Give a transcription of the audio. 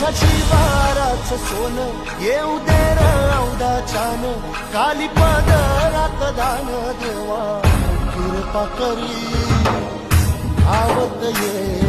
माझ्याची बहाराच सोन येऊ दे रौदा छान काली पदरात दान देवा. कृपा करी आवत ये.